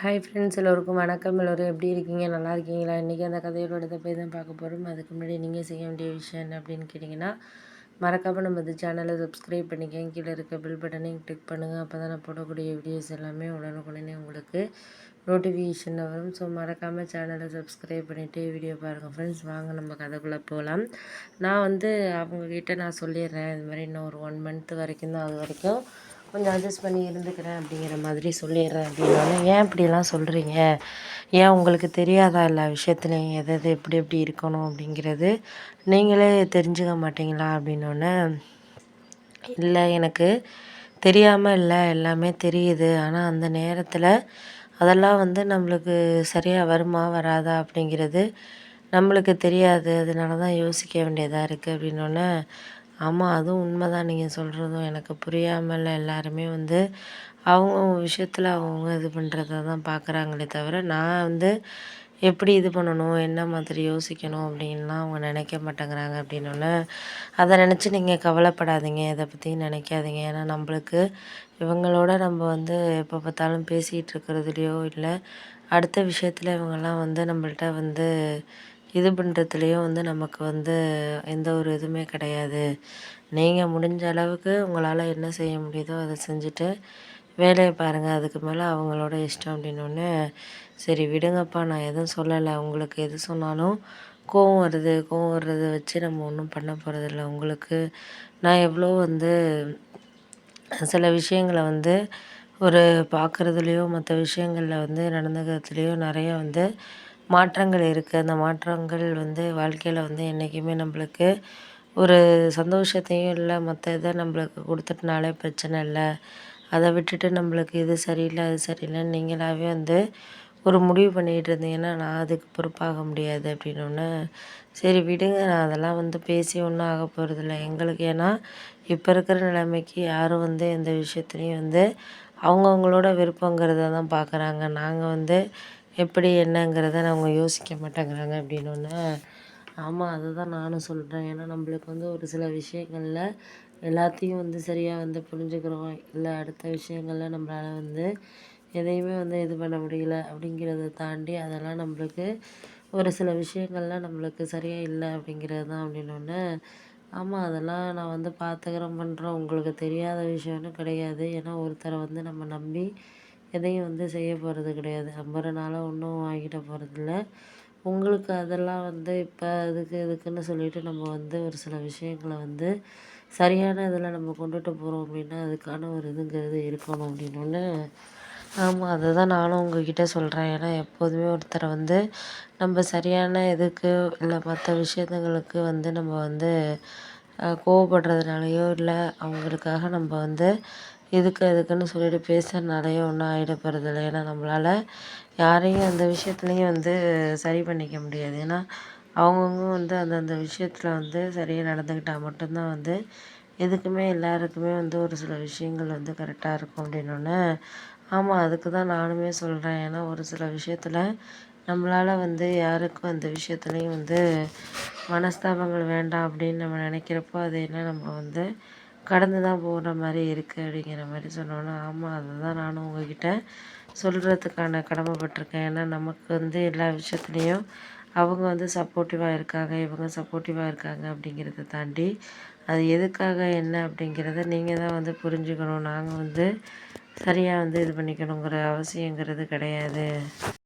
Hi friends எல்லோருக்கும் வணக்கம். எல்லோரும் எப்படி இருக்கீங்க? நல்லா இருக்கீங்களா? இன்றைக்கி அந்த கதையோட போய் தான் பார்க்க போகிறோம் அதுக்கு முன்னாடி நீங்கள் செய்ய வேண்டிய விஷயம் என்ன அப்படின்னு கேட்டிங்கன்னா மறக்காமல் நம்ம இந்த சேனலை சப்ஸ்கிரைப் பண்ணிக்கங்க. கீழே இருக்க பில் பட்டனையும் கிளிக் பண்ணுங்கள் அப்போ தான் நான் போடக்கூடிய வீடியோஸ் எல்லாமே உடனுக்குடனே உங்களுக்கு நோட்டிஃபிகேஷன் வரும். ஸோ மறக்காமல் சேனலை சப்ஸ்கிரைப் பண்ணிவிட்டு வீடியோ பாருங்கள் ஃப்ரெண்ட்ஸ் வாங்க நம்ம கதைக்குள்ளே போகலாம் நான் வந்து அவங்கக்கிட்ட நான் சொல்லிடுறேன். இது மாதிரி இன்னும் ஒரு ஒன் மந்த் வரைக்கும் தான் அது வரைக்கும் கொஞ்சம் அட்ஜஸ்ட் பண்ணி இருந்துக்கிறேன் அப்படிங்கிற மாதிரி சொல்லிடுறேன் அப்படின்னாலும் ஏன் இப்படிலாம் சொல்கிறீங்க ஏன் உங்களுக்கு தெரியாதா எல்லா விஷயத்துலையும்? எது எது எப்படி எப்படி இருக்கணும் அப்படிங்கிறது நீங்களே தெரிஞ்சுக்க மாட்டிங்களா அப்படின்னோடனே இல்லை எனக்கு தெரியாமல் இல்லை எல்லாமே தெரியுது. ஆனால் அந்த நேரத்தில் அதெல்லாம் வந்து நம்மளுக்கு சரியாக வருமா வராதா அப்படிங்கிறது நம்மளுக்கு தெரியாது. அதனால தான் யோசிக்க வேண்டியதாக இருக்குது அப்படின்னோடனே ஆமாம் அதுவும் உண்மை தான் நீங்கள் சொல்கிறதும் எனக்கு புரியாமல் எல்லாருமே வந்து அவங்கவுங்க விஷயத்தில் அவங்கவுங்க இது பண்ணுறத தான் பார்க்குறாங்களே தவிர நான் வந்து எப்படி இது பண்ணணும் என்ன மாதிரி யோசிக்கணும் அப்படின்லாம் அவங்க நினைக்க மாட்டேங்கிறாங்க அப்படின்னோடனே அதை நினச்சி நீங்கள் கவலைப்படாதீங்க. இதை பற்றி நினைக்காதீங்க. ஏன்னா நம்மளுக்கு இவங்களோட நம்ம வந்து எப்போ பார்த்தாலும் பேசிகிட்டு இருக்கிறதுலையோ இல்லை அடுத்த விஷயத்தில் இவங்கெல்லாம் வந்து நம்மள்ட்ட வந்து இது பண்ணுறதுலையும் வந்து நமக்கு வந்து எந்த ஒரு இதுவுமே கிடையாது. நீங்கள் முடிஞ்ச அளவுக்கு உங்களால் என்ன செய்ய முடியுதோ அதை செஞ்சுட்டு வேலையை பாருங்கள் அதுக்கு மேலே அவங்களோட இஷ்டம் அப்படின்னோடனே சரி விடுங்கப்பா நான் எதுவும் சொல்லலை. உங்களுக்கு எது சொன்னாலும் கோவம் வருது. கோவம் வர்றத வச்சு நம்ம ஒன்றும் பண்ண போகிறதில்ல உங்களுக்கு நான் எவ்வளோ வந்து சில விஷயங்களை வந்து ஒரு பார்க்குறதுலையோ மற்ற விஷயங்களில் வந்து நடந்துக்கிறதுலையோ நிறைய வந்து மாற்றங்கள் இருக்குது அந்த மாற்றங்கள் வந்து வாழ்க்கையில் வந்து என்றைக்குமே நம்மளுக்கு ஒரு சந்தோஷத்தையும் இல்லை. மற்ற இதை நம்மளுக்கு கொடுத்துட்டனாலே பிரச்சனை இல்லை. அதை விட்டுட்டு நம்மளுக்கு இது சரியில்லை அது சரியில்லைன்னு நீங்களாகவே வந்து ஒரு முடிவு பண்ணிகிட்டு இருந்தீங்கன்னா நான் அதுக்கு பொறுப்பாக முடியாது அப்படின்னோடனே சரி விடுங்க. நான் அதெல்லாம் வந்து பேசி ஒன்றும் ஆக போகிறதில்ல எங்களுக்கு ஏன்னா இப்போ இருக்கிற நிலைமைக்கு யாரும் வந்து எந்த விஷயத்துலையும் வந்து அவங்கவுங்களோட விருப்பங்கிறத தான் பார்க்குறாங்க நாங்கள் வந்து எப்படி என்னங்கிறத அவங்க யோசிக்க மாட்டேங்கிறாங்க அப்படின்னோடனே ஆமாம் அதை தான் நானும் சொல்கிறேன் ஏன்னா நம்மளுக்கு வந்து ஒரு சில விஷயங்களில் எல்லாத்தையும் வந்து சரியாக வந்து புரிஞ்சுக்கிறோம். இல்லை அடுத்த விஷயங்களில் நம்மளால் வந்து எதையுமே வந்து இது பண்ண முடியல அப்படிங்கிறத தாண்டி அதெல்லாம் நம்மளுக்கு ஒரு சில விஷயங்கள்லாம் நம்மளுக்கு சரியாக இல்லை அப்படிங்கிறது தான் அப்படின்னோடனே ஆமாம் அதெல்லாம் நான் வந்து பார்த்துக்கிறேன் பண்ணுறேன் உங்களுக்கு தெரியாத விஷயம்னு கிடையாது. ஏன்னா ஒருத்தரை வந்து நம்ம நம்பி எதையும் வந்து செய்ய போகிறது கிடையாது. ஐம்பதுனால ஒன்றும் வாங்கிட போகிறதில்ல உங்களுக்கு அதெல்லாம் வந்து இப்போ அதுக்கு இதுக்குன்னு சொல்லிட்டு நம்ம வந்து ஒரு சில விஷயங்கள வந்து சரியான இதில் நம்ம கொண்டுட்டு போகிறோம் அப்படின்னா அதுக்கான ஒரு இதுங்கிறது இருக்கணும் அப்படின்னோடனே ஆமாம் அதை தான் நானும் உங்ககிட்ட சொல்கிறேன் ஏன்னா எப்போதுமே ஒருத்தரை வந்து நம்ம சரியான இதுக்கு இல்லை மற்ற விஷயத்துங்களுக்கு வந்து நம்ம வந்து கோவப்படுறதுனாலையோ இல்லை அவங்களுக்காக நம்ம வந்து இதுக்கு அதுக்குன்னு சொல்லிட்டு பேசுகிறனாலயோ ஒன்றும் ஆகிட போகிறதில்ல ஏன்னா நம்மளால் யாரையும் அந்த விஷயத்துலையும் வந்து சரி பண்ணிக்க முடியாது. ஏன்னா அவங்கவுங்க வந்து அந்தந்த விஷயத்தில் வந்து சரியாக நடந்துக்கிட்டால் மட்டும்தான் வந்து எதுக்குமே எல்லாருக்குமே வந்து ஒரு சில விஷயங்கள் வந்து கரெக்டாக இருக்கும் அப்படின்னோடனே ஆமாம் அதுக்கு தான் நானுமே சொல்கிறேன் ஏன்னா ஒரு சில விஷயத்தில் நம்மளால் வந்து யாருக்கும் அந்த விஷயத்துலையும் வந்து மனஸ்தாபங்கள் வேண்டாம் அப்படின்னு நம்ம நினைக்கிறப்போ அது என்ன நம்ம வந்து கடந்து தான் போகிற மாதிரி இருக்குது அப்படிங்கிற மாதிரி சொன்னோன்னே ஆமாம் அதை தான் நானும் உங்ககிட்ட சொல்கிறதுக்கான கடமைப்பட்டிருக்கேன். ஏன்னா நமக்கு வந்து எல்லா விஷயத்துலேயும் அவங்க வந்து சப்போர்ட்டிவாக இருக்காங்க இவங்க சப்போர்ட்டிவாக இருக்காங்க அப்படிங்கிறத தாண்டி அது எதுக்காக என்ன அப்படிங்கிறத நீங்கள் தான் வந்து புரிஞ்சுக்கணும். நாங்கள் வந்து சரியாக வந்து இது பண்ணிக்கணுங்கிற அவசியங்கிறது கிடையாது.